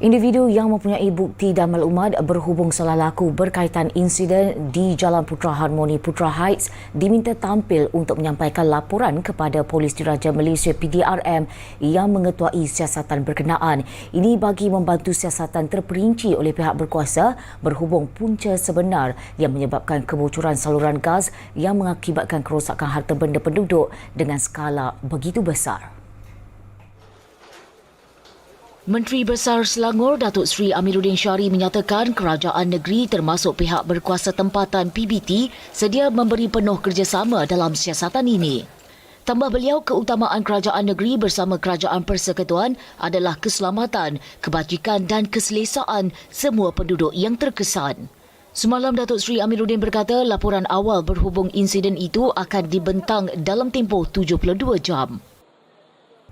Individu yang mempunyai bukti dan maklumat berhubung salah laku berkaitan insiden di Jalan Putra Harmoni Putra Heights diminta tampil untuk menyampaikan laporan kepada Polis Diraja Malaysia PDRM yang mengetuai siasatan berkenaan. Ini bagi membantu siasatan terperinci oleh pihak berkuasa berhubung punca sebenar yang menyebabkan kebocoran saluran gas yang mengakibatkan kerosakan harta benda penduduk dengan skala begitu besar. Menteri Besar Selangor Datuk Seri Amiruddin Syari menyatakan kerajaan negeri termasuk pihak berkuasa tempatan PBT sedia memberi penuh kerjasama dalam siasatan ini. Tambah beliau, keutamaan kerajaan negeri bersama kerajaan persekutuan adalah keselamatan, kebajikan dan keselesaan semua penduduk yang terkesan. Semalam Datuk Seri Amiruddin berkata laporan awal berhubung insiden itu akan dibentang dalam tempoh 72 jam.